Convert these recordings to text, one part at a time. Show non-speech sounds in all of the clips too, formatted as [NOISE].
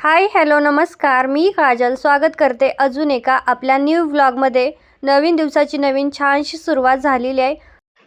Hi hello नमस्कार. मी काजल. स्वागत करते अजून एका आपल्या न्यू व्लॉगमध्ये नवीन दिवसाची नवीन छानशी सुरुवात झालेली आहे.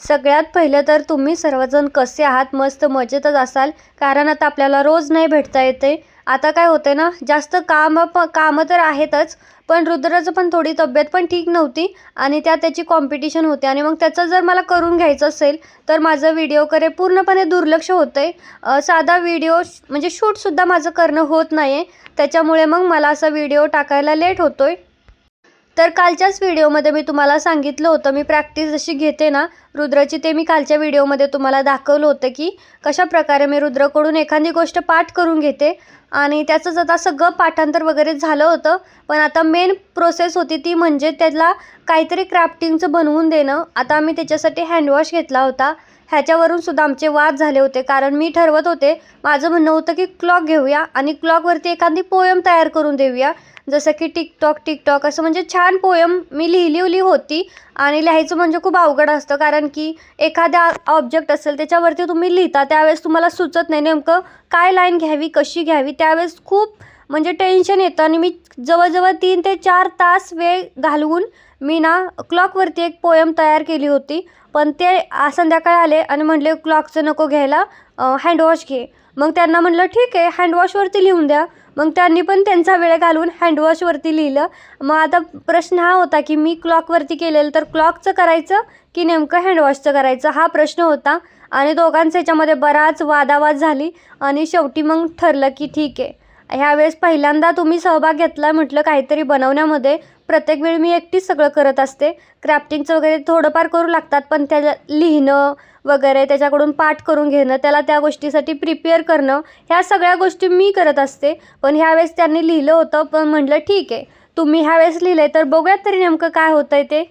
सगळ्यात पहिलं तर तुम्ही सर्वजण कसे आहात? मस्त मजेतच असाल. कारण आता आपल्याला रोज नाही भेटता येते. आता काय होते ना जास्त काम प कामं तर आहेतच पण रुद्राचं पण थोडी तब्येत पण ठीक नव्हती आणि त्या त्याची कॉम्पिटिशन होते. आणि मग त्याचं जर मला करून घ्यायचं असेल तर माझं व्हिडिओकडे पूर्णपणे दुर्लक्ष होतं आहे साधा व्हिडिओ म्हणजे शूटसुद्धा माझं करणं होत नाही आहे त्याच्यामुळे मग मला असा व्हिडिओ टाकायला लेट होतो आहे तर कालच्याच व्हिडिओमध्ये मी तुम्हाला सांगितलं होतं मी प्रॅक्टिस जशी घेते ना रुद्राची ते मी कालच्या व्हिडिओमध्ये तुम्हाला दाखवलं होतं की कशा प्रकारे मी रुद्रकडून एखादी गोष्ट पाठ करून घेते. आणि त्याचंच आता सगळं पाठांतर वगैरे झालं होतं पण आता मेन प्रोसेस होती ती म्हणजे त्याला काहीतरी क्राफ्टिंगचं बनवून देणं. आता आम्ही त्याच्यासाठी हँडवॉश घेतला होता. ह्याच्यावरून सुद्धा आमचे वाद झाले होते. कारण मी ठरवत होते माझं म्हणणं होतं की क्लॉक घेऊया आणि क्लॉकवरती एखादी पोयम तयार करून देऊया. जसं की टिकटॉक टिकटॉक असं म्हणजे छान पोयम मी लिहिलेली होती आणि लिहायचं म्हणजे खूप अवघड असतं. कारण की एखाद्या ऑब्जेक्ट असेल त्याच्यावरती तुम्ही लिहिता त्यावेळेस तुम्हाला सुचत नाही नेमकं काय लाईन घ्यावी कशी घ्यावी. त्यावेळेस खूप म्हणजे टेन्शन येतं आणि मी जवळजवळ तीन ते चार तास वेळ घालवून मी ना क्लॉकवरती एक पोयम तयार केली होती पण ते संध्याकाळ आले आणि म्हटले क्लॉकचं नको घ्यायला हँडवॉश घे. मग त्यांना म्हटलं ठीक आहे हँडवॉशवरती लिहून द्या. मग त्यांनी पण त्यांचा वेळ घालून हँडवॉशवरती लिहिलं. मग आता प्रश्न हा होता की मी क्लॉकवरती केलेलं तर क्लॉकचं करायचं की नेमकं हँडवॉशचं करायचं? हा प्रश्न होता आणि दोघांचं याच्यामध्ये बराच वादावाद झाली आणि शेवटी मग ठरलं की ठीक आहे. ह्यावेळेस पहिल्यांदा तुम्ही सहभाग घेतला म्हटलं काहीतरी बनवण्यामध्ये. प्रत्येक वेळी मी एकटीच सगळं करत असते. क्राफ्टिंगचं वगैरे थोडंफार करू लागतात पण त्याला लिहिणं वगैरे त्याच्याकडून पाठ करून घेणं त्याला त्या गोष्टीसाठी प्रिपेअर करणं ह्या सगळ्या गोष्टी मी करत असते. पण ह्यावेळेस त्यांनी लिहिलं होतं पण म्हटलं ठीक आहे तुम्ही ह्यावेळेस लिहिलं आहे तर बघूयात तरी नेमकं काय होतं आहे ते.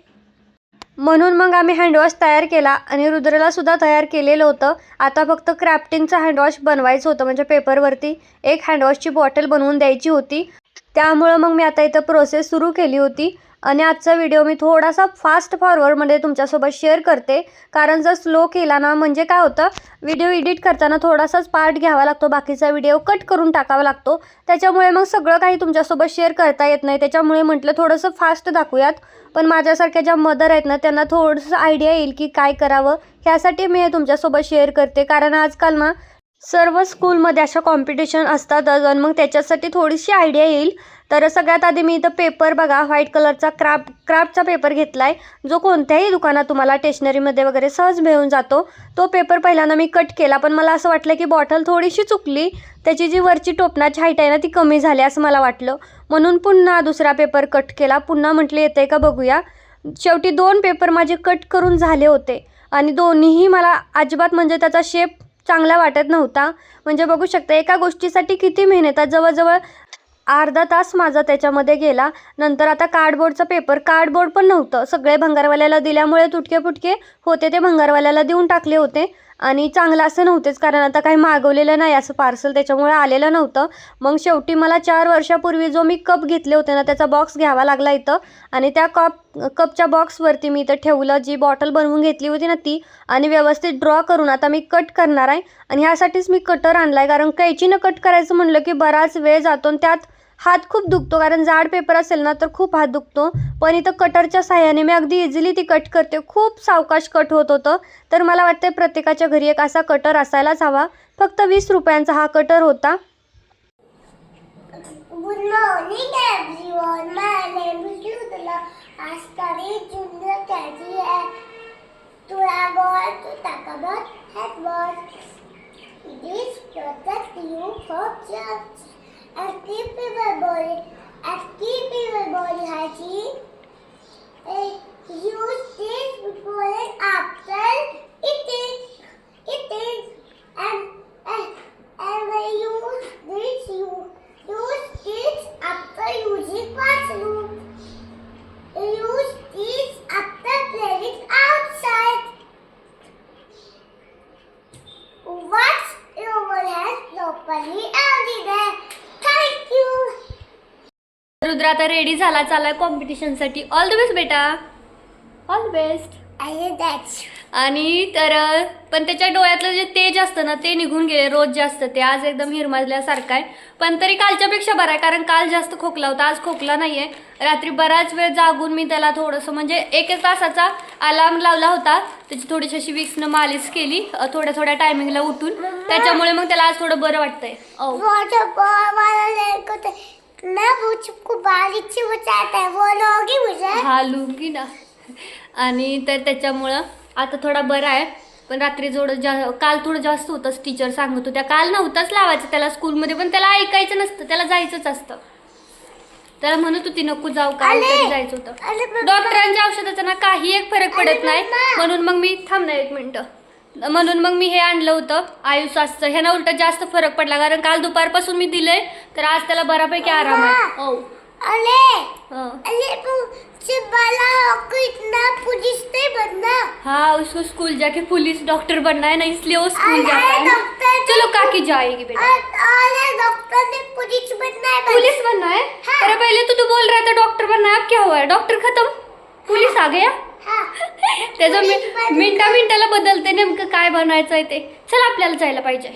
म्हणून मग आम्ही हँडवॉश तयार केला आणि रुद्रलासुद्धा तयार केलेलं होतं. आता फक्त क्राफ्टिंगचं हँडवॉश बनवायचं होतं म्हणजे पेपरवरती एक हँडवॉशची बॉटल बनवून द्यायची होती. त्यामुळं मग मी आता इथं प्रोसेस सुरू केली होती. आणि आजचा व्हिडिओ मी थोडासा फास्ट फॉरवर्डमध्ये तुमच्यासोबत शेअर करते. कारण जर स्लो केला ना म्हणजे काय होतं? व्हिडिओ एडिट करताना थोडासाच पार्ट घ्यावा लागतो. बाकीचा व्हिडिओ कट करून टाकावा लागतो. त्याच्यामुळे मग सगळं काही तुमच्यासोबत शेअर करता येत नाही. त्याच्यामुळे म्हटलं थोडंसं फास्ट दाखवूयात. पण माझ्यासारख्या ज्या मदर आहेत ना त्यांना थोडंसं आयडिया येईल की काय करावं. ह्यासाठी मी हे तुमच्यासोबत शेअर करते. कारण आजकाल ना सर्व स्कूलमध्ये अशा कॉम्पिटिशन असतातच आणि मग त्याच्यासाठी थोडीशी आयडिया येईल. तर सगळ्यात आधी मी इथं पेपर बघा. व्हाईट कलरचा क्राफ्ट क्राफ्टचा पेपर घेतला आहे जो कोणत्याही दुकानात तुम्हाला स्टेशनरीमध्ये वगैरे सहज मिळून जातो. तो पेपर पहिल्यांदा मी कट केला. पण मला असं वाटलं की बॉटल थोडीशी चुकली. त्याची जी वरची टोपणाची हाईट आहे ना ती कमी झाली असं मला वाटलं. म्हणून पुन्हा दुसरा पेपर कट केला. पुन्हा म्हटलं येतं आहे का? बघूया. शेवटी दोन पेपर माझे कट करून झाले होते. आणि दोन्हीही मला अजिबात म्हणजे त्याचा शेप चांगला वाटत नव्हता. म्हणजे बघू शकता एका गोष्टीसाठी किती मेहनत आहे. जवळजवळ अर्धा तास माझा त्याच्यामध्ये गेला. नंतर आता कार्डबोर्डचा पेपर कार्डबोर्ड पण नव्हतं. सगळे भंगारवाल्याला दिल्यामुळे तुटके फुटके होते. ते भंगारवाल्याला देऊन टाकले होते. आणि चांगलं असं नव्हतेच कारण आता काही मागवलेलं नाही असं पार्सल त्याच्यामुळे आलेलं नव्हतं. मग शेवटी मला चार वर्षापूर्वी जो मी कप घेतले होते ना त्याचा बॉक्स घ्यावा लागला इथं. आणि त्या कप कपच्या बॉक्सवरती मी इथं ठेवलं जी बॉटल बनवून घेतली होती ना ती आणि व्यवस्थित ड्रॉ करून आता मी कट करणार आहे. आणि ह्यासाठीच मी कटर आणला आहे कारण कैचीनं कट करायचं म्हणलं की बराच वेळ जातो आणि त्यात हात खूप दुखतो कारण जाड पेपर असेल ना तर खूप हात दुखतो. पण इथं कटरच्या साह्याने मी अगदी इझिली ती कट करते. खूप सावकाश कट होत होतं. तर मला वाटतं प्रत्येकाच्या घरी एक असा कटर असायलाच हवा. फक्त वीस रुपयांचा हा कटर होता. This protect you from germs and keep your body and keep your body hygiene. And use this before and after eating, eating, and and, and you use this, you use this after using bathroom. Use this after playing outside. Wash your hands properly every day. Rudra आता ready झाला चालाय कॉम्पिटिशनसाठी all the best बेटा. All the best आणि तर पण त्याच्या डोळ्यातलं जे तेज असतं ना ते निघून गेले रोज जास्त. ते आज एकदम हिरमाजल्यासारखं आहे. पण तरी कालच्यापेक्षा बरं आहे कारण काल जास्त खोकला होता आज खोकला नाही आहे रात्री बराच वेळ जागून मी त्याला थोडंसं म्हणजे एक एक तासाचा अलार्म लावला होता. त्याची थोडीशी अशी विक्सनं मालिश केली थोड्या थोड्या टायमिंगला उठून. त्याच्यामुळे मग त्याला आज थोडं बरं वाटतंय. मैं वो चिपको से बचाता है वो लोगी मुझे। हा लुंगी ना. आणि तर त्याच्यामुळं आता थोडा बरा आहे. पण रात्री थोडं जा काल थोडं जास्त होतंच टीचर सांगत होत्या. काल नव्हताच लावायचं त्याला स्कूलमध्ये पण त्याला ऐकायचं नसतं त्याला जायचंच असतं. त्याला म्हणत होती नको जाऊ आले. तरी जायचं होतं. डॉक्टरांच्या औषधाचा ना काही एक फरक पडत नाही. बाबा. म्हणून मग मी थांब ना एक मिनटं. म्हणून मग मी हे आणलं होतं आयुष्याचं ह्यानं उलट जास्त फरक पडला कारण काल दुपारपासून मी दिलंय तर आज त्याला बऱ्यापैकी आराम आहे. ओ अरे हं. अरे वो चिबाला को इतना पुलिस नहीं बनना हाँ उसको स्कूल जाके पुलिस डॉक्टर बनना है ना इसलिए वो स्कूल जाता है. चलो काकी जाएगी बेटा. अरे डॉक्टर ने पुलिस बनना है पुलिस बनना है? हाँ। अरे पहले तो तू बोल रहा था डॉक्टर बनना है अब क्या हुआ है? डॉक्टर खत्म? पुलिस आ गया? हाँ. [LAUGHS] त्याचं मिनटा मिनिटाला बदलते नेमकं काय बनायचं आहे ते. चल आपल्याला जायला पाहिजे.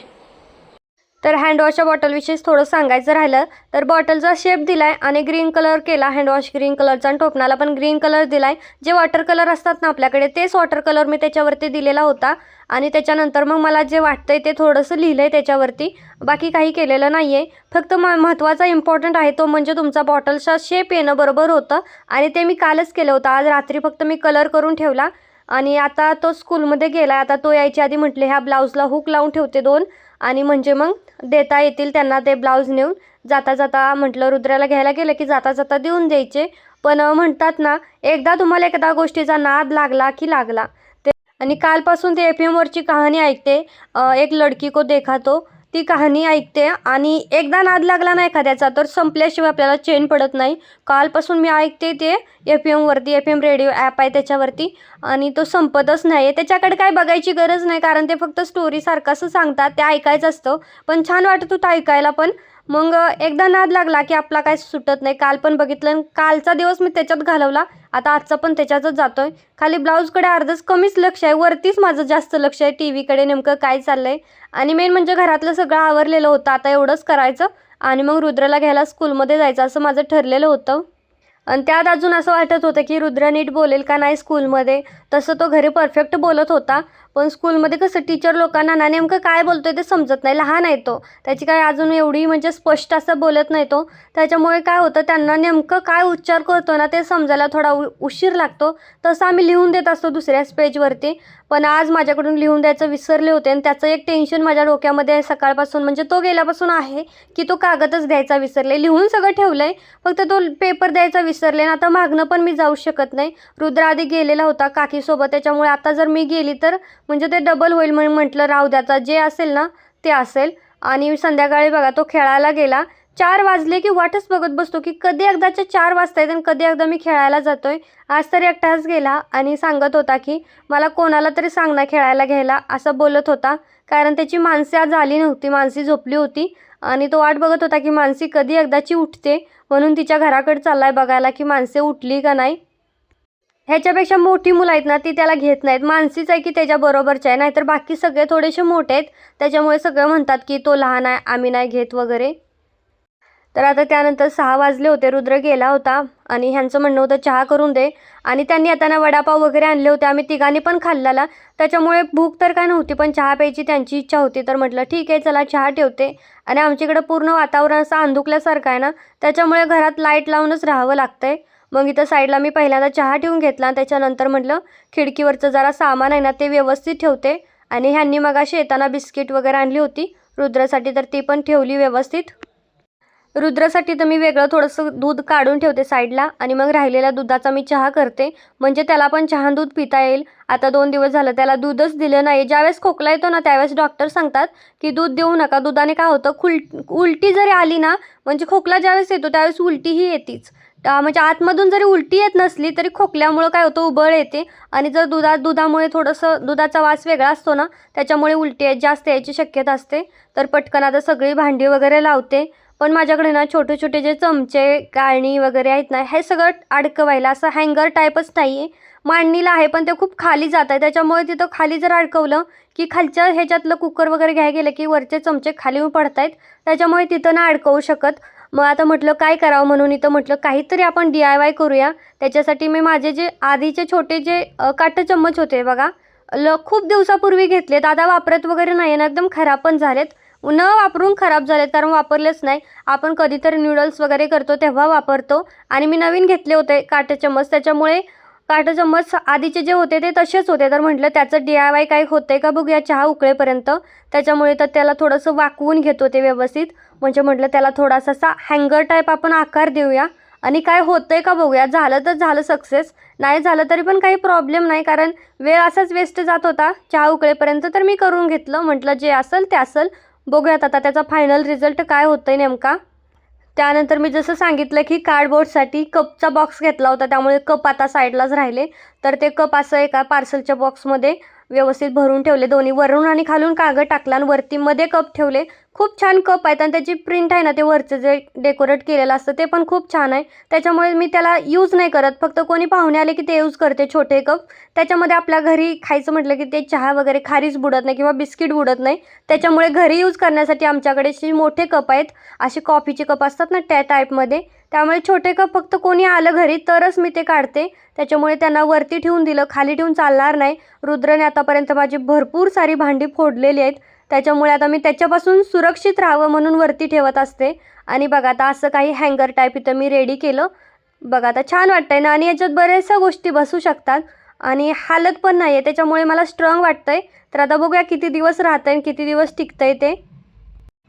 तर हँडवॉशच्या बॉटलविषयीच थोडं सांगायचं राहिलं तर बॉटलचा शेप दिलाय आणि ग्रीन कलर केला हँडवॉश ग्रीन कलरचा आणि टोपणाला पण ग्रीन कलर दिला आहे जे वॉटर कलर असतात ना आपल्याकडे तेच वॉटर कलर मी त्याच्यावरती दिलेला होता. आणि त्याच्यानंतर मग मला जे वाटतंय ते थोडंसं लिहिलं आहे त्याच्यावरती बाकी काही केलेलं नाही आहे फक्त म महत्त्वाचा इम्पॉर्टंट आहे तो म्हणजे तुमचा बॉटलचा शेप येणं बरोबर होतं आणि ते मी कालच केलं होतं. आज रात्री फक्त मी कलर करून ठेवला आणि आता तो स्कूलमध्ये गेला आता तो यायच्या आधी म्हटले ह्या ब्लाऊजला हुक लावून ठेवते दोन. आणि म्हणजे मग देता येतील त्यांना ते ब्लाऊज नेऊन जाता जाता म्हटलं रुद्राला घ्यायला गेलं की जाता जाता देऊन द्यायचे. पण म्हणतात ना एकदा तुम्हाला एखादा गोष्टीचा नाद लागला की लागला. ते आणि कालपासून ते एफ एमवरची कहाणी ऐकते. एक लडकी को देखा तो ती कहाणी ऐकते आणि एकदा नाद लागला ना एखाद्याचा तर संपल्याशिवाय आपल्याला चेन पडत नाही. कालपासून मी ऐकते ते एफ एमवरती एफ एम रेडिओ ॲप आहे त्याच्यावरती आणि तो संपतच नाही आहे त्याच्याकडे काय बघायची गरज नाही कारण ते फक्त स्टोरीसारखं असं सांगतात ते ऐकायचं असतं. पण छान वाटत होतं ऐकायला पण. मग एकदा नाद लागला की आपला काय सुटत नाही. काल पण बघितलं आणि कालचा दिवस मी त्याच्यात घालवला. आता आजचा पण त्याच्यातच जातो आहे खाली ब्लाऊजकडे अर्धच कमीच लक्ष आहे वरतीच माझं जास्त लक्ष आहे. टी व्हीकडे नेमकं काय चाललं आहे आणि मेन म्हणजे घरातलं सगळं आवरलेलं होतं आता एवढंच करायचं आणि मग रुद्राला घ्यायला स्कूलमध्ये जायचं असं माझं ठरलेलं होतं. आणि त्यात अजून असं वाटत होतं की रुद्र नीट बोलेल का नाही स्कूलमध्ये? तसं तो घरी परफेक्ट बोलत होता. पण स्कूलमध्ये कसं टीचर लोकांना ना नेमकं काय बोलतोय ते समजत नाही लहान आहे तो. त्याची काय अजून एवढी म्हणजे स्पष्ट असं बोलत नाही तो. त्याच्यामुळे काय होतं त्यांना नेमकं काय उच्चार करतो ना ते समजायला थोडा उ उशीर लागतो. तसं आम्ही लिहून देत असतो दुसऱ्याच पेजवरती. पण आज माझ्याकडून लिहून द्यायचं विसरले होते आणि त्याचं एक टेन्शन माझ्या डोक्यामध्ये आहे सकाळपासून. म्हणजे तो गेल्यापासून आहे की तो कागदच द्यायचा विसरले. लिहून सगळं ठेवलं आहे फक्त तो पेपर द्यायचा विसरले आणि आता मागणं पण मी जाऊ शकत नाही. रुद्र आधी गेलेला होता काकीसोबत. त्याच्यामुळे आता जर मी गेली तर म्हणजे ते डबल होईल म्हणून म्हटलं राहू द्याचा जे असेल ना ते असेल. आणि संध्याकाळी बघा तो खेळायला गेला. चार वाजले की वाटच बघत बसतो की कधी एकदाचे चार वाजता आहेत आणि कधी एकदा मी खेळायला जातोय. आज तरी एकटाच गेला आणि सांगत होता की मला कोणाला तरी सांग ना खेळायला घ्यायला असं बोलत होता. कारण त्याची माणसे आज आली नव्हती मानसी झोपली होती. आणि तो वाट बघत होता की मानसी कधी एकदाची उठते? म्हणून तिच्या घराकडे चाललाय बघायला की माणसे उठली का नाही? ह्याच्यापेक्षा मोठी मुलं आहेत ना ती त्याला घेत नाहीत. मानसीच आहे की त्याच्या बरोबरच्या आहे. नाहीतर बाकी सगळे थोडेसे मोठे आहेत. त्याच्यामुळे सगळे म्हणतात की तो लहान आहे आम्ही नाही घेत वगैरे. तर आता त्यानंतर सहा वाजले होते. रुद्र गेला होता आणि ह्यांचं म्हणणं होतं चहा करून दे. आणि त्यांनी येताना वडापाव वगैरे आणले होते. आम्ही तिघांनी पण खाल्लेला. त्याच्यामुळे भूक तर काय नव्हती पण चहा प्यायची त्यांची इच्छा होती. तर म्हटलं ठीक आहे चला चहा ठेवते. आणि आमच्याकडं पूर्ण वातावरण असं अंधुकल्यासारखं आहे ना त्याच्यामुळे घरात लाइट लावूनच राहावं लागतंय. मग इथं साईडला मी पहिल्यांदा चहा ठेवून घेतला त्याच्यानंतर म्हटलं खिडकीवरचं जरा सामान आहे ना ते व्यवस्थित ठेवते. आणि ह्यांनी मग येताना बिस्किट वगैरे आणली होती. रुद्रासाठी तर ती पण ठेवली व्यवस्थित. रुद्रासाठी तर मी वेगळं थोडंसं दूध काढून ठेवते साईडला आणि मग राहिलेल्या दुधाचा मी चहा करते. म्हणजे त्याला पण चहा दूध पिता येईल. आता दोन दिवस झालं त्याला दूधच दिलं नाही. ज्यावेळेस खोकला येतो ना त्यावेळेस डॉक्टर सांगतात की दूध देऊ नका. दुधाने काय होतं खुल उलटी जरी आली ना म्हणजे खोकला ज्यावेळेस येतो त्यावेळेस उलटीही येतीच. म्हणजे आतमधून जरी उलटी येत नसली तरी खोकल्यामुळं काय होतं? उबळ येते. आणि जर दुधा दुधामुळे थोडंसं दुधाचा वास वेगळा असतो ना त्याच्यामुळे उलटी जास्त यायची शक्यता असते. तर पटकन आता सगळी भांडी वगैरे लावते. पण माझ्याकडे ना छोटे छोटे जे चमचे गाळणी वगैरे आहेत ना हे सगळं अडकवायला असं हँगर टाईपच नाही आहे मांडणीला आहे पण ते खूप खाली जात आहे. त्याच्यामुळे तिथं खाली जर अडकवलं की खालच्या ह्याच्यातलं कुकर वगैरे घ्याय गेलं की वरचे चमचे खाली पडत आहेत त्याच्यामुळे तिथं ना अडकवू शकत. मग आता म्हटलं काय करावं? म्हणून इथं म्हटलं काहीतरी आपण डी आय वाय करूया. त्याच्यासाठी मी माझे जे आधीचे छोटे जे अ, चम्मच होते बघा ल खूप दिवसापूर्वी घेतलेत. आता वापरत वगैरे नाही ना एकदम खराब पण झालेत. न वापरून खराब झालेत कारण वापरलेच नाही. आपण कधीतरी नूडल्स वगैरे करतो तेव्हा वापरतो. आणि मी नवीन घेतले होते काटे चम्मच. त्याच्यामुळे काटे चम्मच आधीचे जे होते ते तसेच होते. तर म्हटलं त्याचं डी आय वाय काय होते का बघूया चहा उकळेपर्यंत. त्याच्यामुळे तर त्याला थोडंसं वाकवून घेतो ते व्यवस्थित. म्हणजे म्हटलं त्याला थोडासा असा हँगर टाईप आपण आकार देऊया. आणि काय होतंय का बघूया झालं तर झालं सक्सेस नाही झालं तरी पण काही प्रॉब्लेम नाही. कारण वेळ असाच वेस्ट जात होता. चहा उकळेपर्यंत तर मी करून घेतलं. म्हटलं जे असेल ते असेल. बघूयात आता त्याचा फायनल रिझल्ट काय होतंय नेमका. त्यानंतर मी जसं सांगितलं की कार्डबोर्डसाठी कपचा बॉक्स घेतला होता त्यामुळे कप आता साईडलाच राहिले. तर ते कप असं एका पार्सलच्या बॉक्समध्ये व्यवस्थित भरून ठेवले. दोन्ही वरून आणि खालून कागद टाकला आणि वरती मध्ये कप ठेवले. खूप छान कप आहेत आणि त्याची प्रिंट आहे ना ते वरचं जे डेकोरेट केलेलं असतं ते पण खूप छान आहे. त्याच्यामुळे मी त्याला यूज नाही करत. फक्त कोणी पाहुणे आले की ते यूज करते छोटे कप. त्याच्यामध्ये आपल्या घरी खायचं म्हटलं की ते चहा वगैरे खारीच बुडत नाही किंवा बिस्किट बुडत नाही. त्याच्यामुळे घरी यूज करण्यासाठी आमच्याकडे असे मोठे कप आहेत. असे कॉफीचे कप असतात ना त्या टाईपमध्ये त्यामुळे छोटे कप फक्त कोणी आलं घरी तरच मी ते काढते. त्याच्यामुळे त्यांना वरती ठेवून दिलं खाली ठेवून चालणार नाही. रुद्रने आतापर्यंत माझी भरपूर सारी भांडी फोडलेली आहेत. त्याच्यामुळे आता मी त्याच्यापासून सुरक्षित राहावं म्हणून वरती ठेवत असते. आणि बघा आता असं काही हँगर टाईप इथं मी रेडी केलं. बघा आता छान वाटतंय ना आणि याच्यात बऱ्याचशा गोष्टी बसू शकतात. आणि हालत पण नाही आहे त्याच्यामुळे मला स्ट्रॉंग वाटतंय. तर आता बघूया किती दिवस राहतं आणि किती दिवस टिकतंय ते.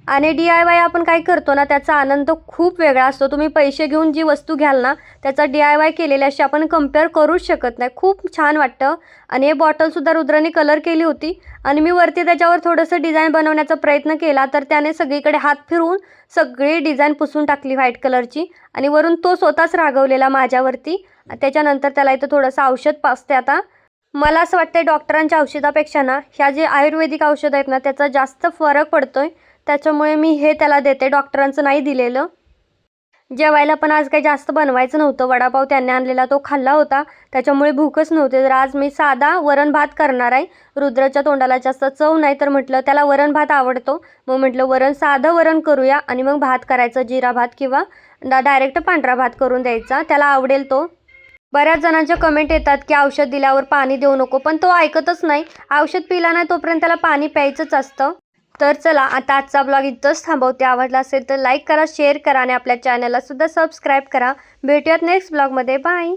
आणि डी आय वाय आपण काय करतो ना त्याचा आनंद खूप वेगळा असतो. तुम्ही पैसे घेऊन जी वस्तू घ्याल ना त्याचा डी आय वाय केलेल्याशी आपण कंपेअर करूच शकत नाही. खूप छान वाटतं. आणि हे बॉटलसुद्धा रुद्राने कलर केली होती. आणि मी वरती त्याच्यावर थोडंसं डिझाईन बनवण्याचा प्रयत्न केला तर त्याने सगळीकडे हात फिरवून सगळी डिझाईन पुसून टाकली व्हाईट कलरची आणि वरून तो स्वतःच रागवलेला माझ्यावरती. त्याच्यानंतर त्याला इथं थोडंसं औषध पाजते आता. मला असं वाटतं डॉक्टरांच्या औषधापेक्षा ना ह्या जे आयुर्वेदिक औषधं आहेत ना त्याचा जास्त फरक पडतो आहे त्याच्यामुळे मी हे त्याला देते. डॉक्टरांचं नाही दिलेलं. जेवायला पण आज काही जास्त बनवायचं नव्हतं. वडापाव त्यांनी आणलेला तो खाल्ला होता. त्याच्यामुळे भूकच नव्हते. तर आज मी साधा वरण भात करणार आहे. रुद्राच्या तोंडाला जास्त चव नाही तर म्हटलं त्याला वरण भात आवडतो. मग म्हटलं वरण साधं वरण करूया आणि मग भात करायचं. जिरा भात किंवा डायरेक्ट पांढरा भात करून द्यायचा. त्याला आवडेल तो. बऱ्याच जणांच्या कमेंट येतात की औषध दिल्यावर पाणी देऊ नको. पण तो ऐकतच नाही. औषध पिला नाही तोपर्यंत त्याला पाणी प्यायचंच असतं. तर चला आता आजचा ब्लॉग इथंच थांबवते. आवडला असेल तर लाईक करा शेअर करा आणि आपल्या चॅनलला सुद्धा सबस्क्राईब करा. भेटूयात नेक्स्ट ब्लॉगमध्ये बाय